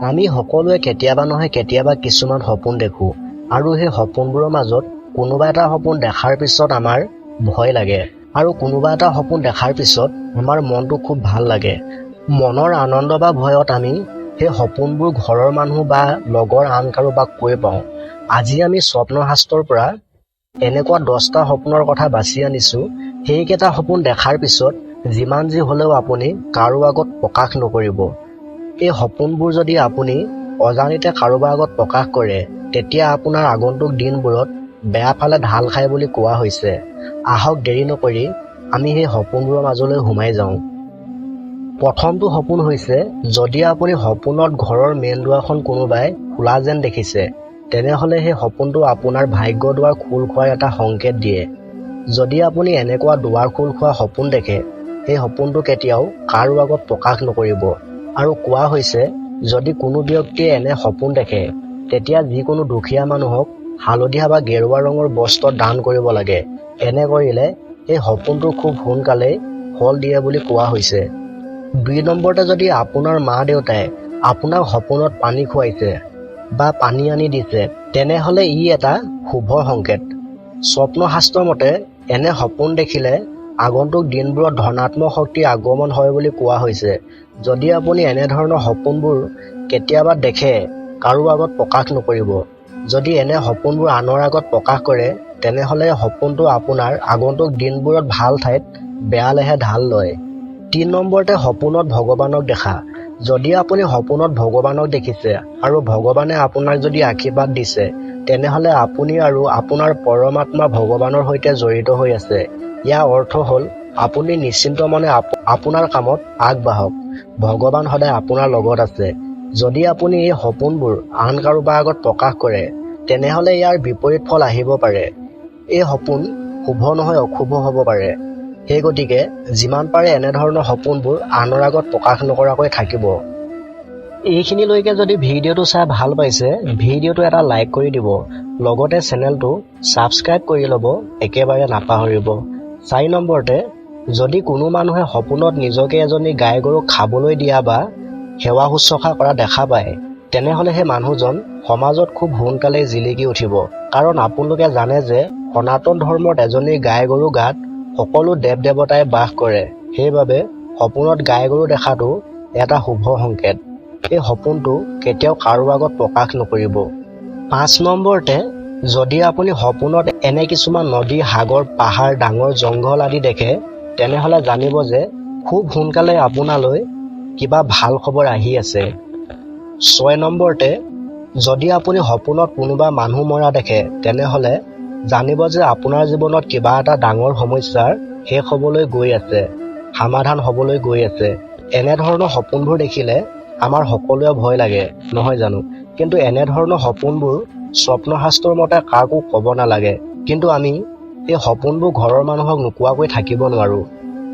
আমি সকলোৱে কেতিয়াবা নহয় কেতিয়াবা কিছুমান সপোন দেখোঁ আৰু সেই সপোনবোৰৰ মাজত কোনোবা এটা সপোন দেখাৰ পিছত আমাৰ ভয় লাগে আৰু কোনোবা এটা সপোন দেখাৰ পিছত আমাৰ মনটো খুব ভাল লাগে। মনৰ আনন্দ বা ভয়ত আমি সেই সপোনবোৰ ঘৰৰ মানুহ বা লগৰ আন কাৰোবাক কৈ পাওঁ আজি আমি স্বপ্নশাস্ত্ৰৰ পৰা এনেকুৱা দহটা সপোনৰ কথা বাছি আনিছো সেইকেইটা সপোন দেখাৰ পিছত যিমান যি হ'লেও আপুনি কাৰো আগত প্ৰকাশ নকৰিব। এই সপোনবোৰ যদি আপুনি অজানিতে কাৰোবাৰ আগত প্ৰকাশ কৰে তেতিয়া আপোনাৰ আগন্তুক দিনবোৰত বেয়া ফালে ঢাল খায় বুলি কোৱা হৈছে। আহক দেৰি নকৰি আমি সেই সপোনবোৰৰ মাজলৈ সোমাই যাওঁ। প্ৰথমটো সপোন হৈছে যদি আপুনি সপোনত ঘৰৰ মেইন দুৱাৰখন কোনোবাই খোলা যেন দেখিছে তেনেহ'লে সেই সপোনটো আপোনাৰ ভাগ্য দুৱাৰ খোল খোৱাৰ এটা সংকেত দিয়ে। যদি আপুনি এনেকুৱা দুৱাৰ খোল খোৱা সপোন দেখে সেই সপোনটো কেতিয়াও কাৰো আগত প্ৰকাশ নকৰিব। আৰু কোৱা হৈছে যদি কোনো ব্যক্তিয়ে এনে সপোন দেখে তেতিয়া যিকোনো দুখীয়া মানুহক হালধীয়া বা গেৰুৱা ৰঙৰ বস্ত্ৰ দান কৰিব লাগে। এনে কৰিলে এই সপোনটো খুব সোনকালেই ফল দিয়ে বুলি কোৱা হৈছে। দুই নম্বৰতে যদি আপোনাৰ মা দেউতাই আপোনাক সপোনত পানী খুৱাইছে বা পানী আনি দিছে তেনেহ'লে ই এটা শুভ সংকেত। স্বপ্নশাস্ত্ৰৰ মতে এনে সপোন দেখিলে আগন্তুক দিনবোৰত ধনাত্মক শক্তিৰ আগমন হয় বুলি কোৱা হৈছে। যদি আপুনি এনেধৰণৰ সপোনবোৰ কেতিয়াবা দেখে কাৰো আগত প্ৰকাশ নকৰিব। যদি এনে সপোনবোৰ আনৰ আগত প্ৰকাশ কৰে তেনেহ'লে সপোনটো আপোনাৰ আগন্তুক দিনবোৰত ভাল ঠাইত বেয়ালেহে ঢাল লয়। তিনি নম্বৰতে সপোনত ভগৱানক দেখা। যদি আপুনি সপোনত ভগৱানক দেখিছে আৰু ভগৱানে আপোনাক যদি আশীৰ্বাদ দিছে তেনেহ'লে আপুনি আৰু আপোনাৰ পৰমাত্মা ভগৱানৰ সৈতে জড়িত হৈ আছে। ইয়াৰ অৰ্থ হ'ল আপুনি নিশ্চিন্ত মনে আপ- আপোনাৰ কামত আগবাঢ়ক। ভগৱান সদায় আপোনাৰ লগত আছে। যদি আপুনি এই সপোনবোৰ আন কাৰোবাৰ আগত প্ৰকাশ কৰে তেনেহ'লে ইয়াৰ বিপৰীত ফল আহিব পাৰে। এই সপোন শুভ নহয় অশুভ হ'ব পাৰে। সেই গতিকে যিমান পাৰে এনেধৰণৰ সপোনবোৰ আনৰ আগত প্ৰকাশ নকৰাকৈ থাকিব। এইখিনিলৈকে যদি ভিডিঅ'টো চাই ভাল পাইছে ভিডিঅ'টো এটা লাইক কৰি দিব। লগতে চেনেলটো ছাবস্ক্ৰাইব কৰি ল'ব একেবাৰে নাপাহৰিব। চাৰি নম্বৰতে যদি কোনো মানুহে সপোনত নিজকে এজনী গাই গৰুক খাবলৈ দিয়া বা সেৱা শুশ্ৰূষা কৰা দেখা পায় তেনেহ'লে সেই মানুহজন সমাজত খুব সোনকালেই জিলিকি উঠিব। কাৰণ আপোনালোকে জানে যে সনাতন ধৰ্মত এজনী গাই গৰু গাত সকলো দেৱ দেৱতাই বাস কৰে। সেইবাবে সপোনত গাই গৰু দেখাটো এটা শুভ সংকেত। এই সপোনটো কেতিয়াও কাৰো আগত প্ৰকাশ নকৰিব। পাঁচ নম্বৰতে যদি আপুনি সপোনত এনে কিছুমান নদী সাগৰ পাহাৰ ডাঙৰ জংঘল আদি দেখে তেনেহ'লে জানিব যে খুব সোনকালে আপোনালৈ কিবা ভাল খবৰ আহি আছে। ছয় নম্বৰতে যদি আপুনি সপোনত কোনোবা মানুহ মৰা দেখে তেনেহ'লে জানিব যে আপোনাৰ জীৱনত কিবা এটা ডাঙৰ সমস্যাৰ শেষ হ'বলৈ গৈ আছে সমাধান হ'বলৈ গৈ আছে। এনেধৰণৰ সপোনবোৰ দেখিলে আমাৰ সকলোৱে ভয় লাগে নহয় জানো? কিন্তু এনেধৰণৰ সপোনবোৰ স্বপ্নশাস্ত্ৰৰ মতে কাকো ক'ব নালাগে। কিন্তু আমি এই সপোনবোৰ ঘৰৰ মানুহক নোকোৱাকৈ থাকিব নোৱাৰো।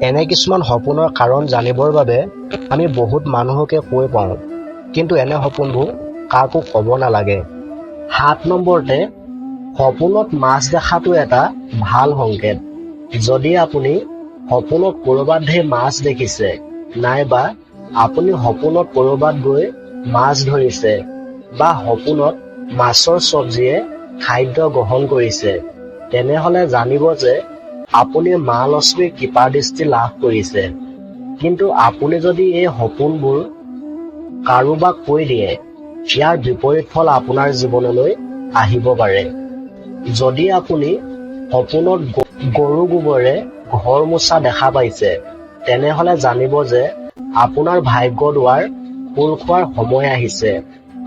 এনে কিছুমান সপোনৰ কাৰণ জানিবৰ বাবে আমি বহুত মানুহকে কৈ পাওঁ। কিন্তু এনে সপোনবোৰ কাকো ক'ব নালাগে। সাত নম্বৰতে সপোনত মাছ দেখাটো এটা ভাল সংকেত। যদি আপুনি সপোনত ক'ৰবাত ঢেৰ মাছ দেখিছে নাইবা আপুনি সপোনত ক'ৰবাত গৈ মাছ ধৰিছে বা সপোনত মাছৰ চব্জিয়ে খাদ্য গ্ৰহণ কৰিছে, তেনেহ'লে জানিব যে আপুনি মা লক্ষ্মীৰ কৃপা দৃষ্টি লাভ কৰিছে। কিন্তু আপুনি যদি এই সপোনবোৰ কাৰোবাক কৈ দিয়ে, ইয়াৰ বিপৰীত ফল আপোনাৰ জীৱনলৈ আহিব পাৰে। যদি আপুনি সপোনত গৰু গোবৰে ঘৰ মোচা দেখা পাইছে, তেনেহ'লে জানিব যে আপোনাৰ ভাগ্য দুৱাৰ খোল খোৱাৰ সময় আহিছে।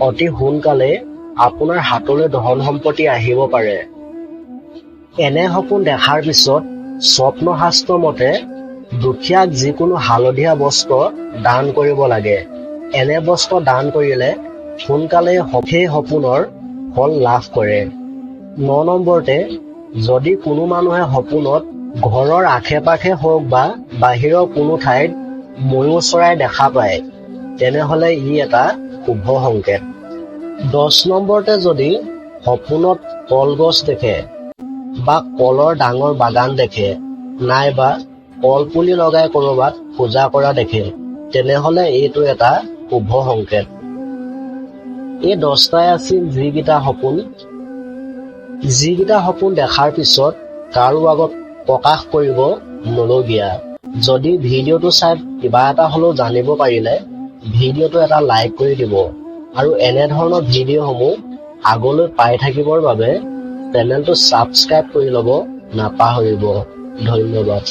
অতি সোনকালে আপোনাৰ হাতলৈ ধন সম্পত্তি আহিব পাৰে। এনে সপোন দেখাৰ পিছত স্বপ্নশাস্ত্ৰ মতে দুখীয়াক যিকোনো হালধীয়া বস্ত্ৰ দান কৰিব লাগে। এনে বস্ত্ৰ দান কৰিলে সোনকালে সেই সপোনৰ ফল লাভ কৰে। ন নম্বৰতে যদি কোনো মানুহে সপোনত ঘৰৰ আশে পাশে হওক বা বাহিৰৰ কোনো ঠাইত ময়ূৰ চৰাই দেখা পায়, তেনেহ'লে ই এটা শুভ সংকেত। দহ নম্বৰতে যদি সপোনত কলগছ দেখে, বা কলৰ ডাঙৰ বাগান দেখে, নাইবা কলপুলি লগাই ক'ৰবাত পূজা কৰা দেখে, তেনেহ'লে এইটো এটা শুভ সংকেত। এই দহটাই আছিল যিকেইটা সপোন। যিকেইটা সপোন দেখাৰ পিছত কাৰো আগত প্ৰকাশ কৰিব নলগীয়া। যদি ভিডিঅ'টো চাই, কিবা এটা হ'লেও জানিব পাৰিলে ভিডিঅ'টো এটা লাইক কৰি দিব আৰু এনেধৰণৰ ভিডিঅ'সমূহ আগলৈ পাই থাকিবৰ বাবে চেনেলটো ছাবস্ক্ৰাইব কৰি ল'ব নাপাহৰিব। ধন্যবাদ।